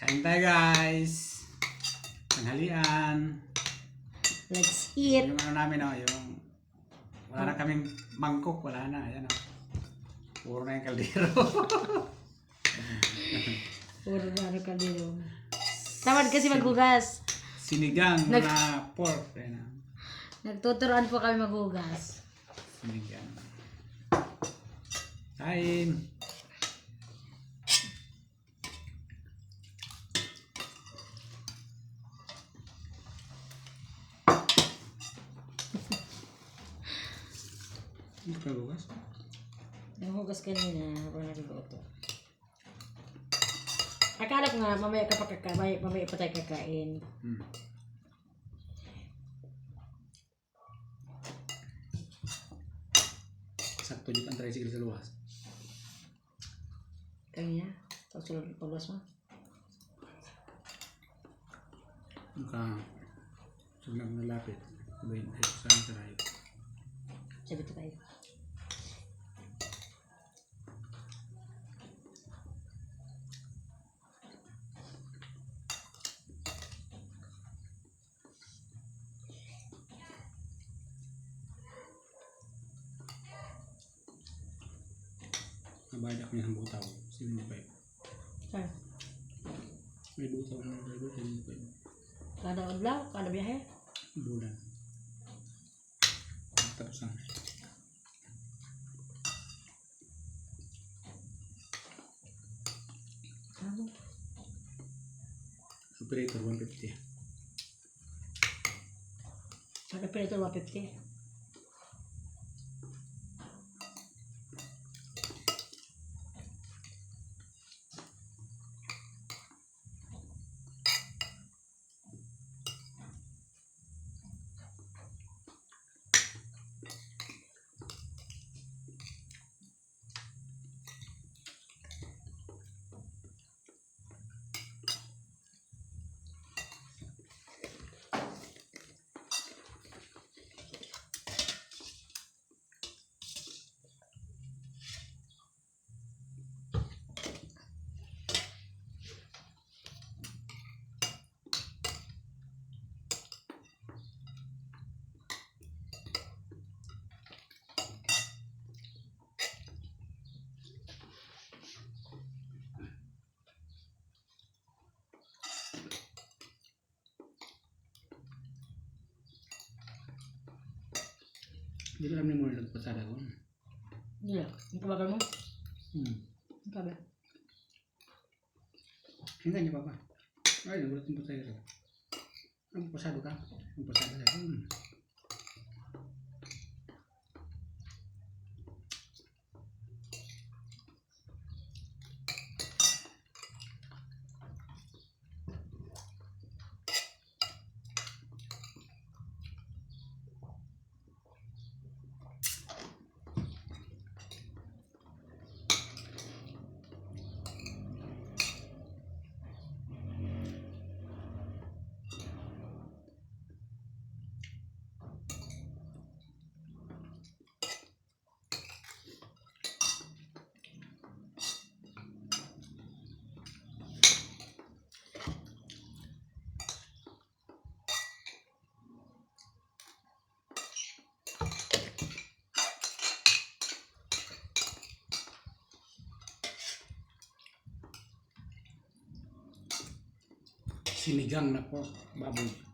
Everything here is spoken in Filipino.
Kain tayo guys. Tanghalian. Let's eat. Yung ano namin oh, yung wala na kaming mangkok, wala na. Ayan oh. Puro na yung kaldero. Puro na ano ka dito. Tamad kasi maghugas. Sinigang Nag- na pork. Ayan oh. Nagtuturoan po kami maghugas. Sinigang. Kain. Hindi ka bukas? Nanghugas kanina habang nagluluto. Akala ko nga mamaya ka pa kaka, mamaya, pa tayo kakain. Hmm. Sakto dito ang tricycle sa luwas. Kanina. Tapos sulod pagwas mo. Maka sulang nalapit. Ay saan sa rayo. Sabi tayo. banyaknya yang tahu sih ini baik ibu tahu nggak ibu jadi baik Ada belau ada biaya bulan terus Operator 150. Operator 150. Hindi ko alam ni mo nagpasada ko. Hindi. Ang kabagal mo? Hmm. Ang kabagal. Hingga niya pa ba? Ay, nagulat yung pasada ko. Ang pasado ka? Ang pasado ka? Hmm. Sinigang na pork. Baboy.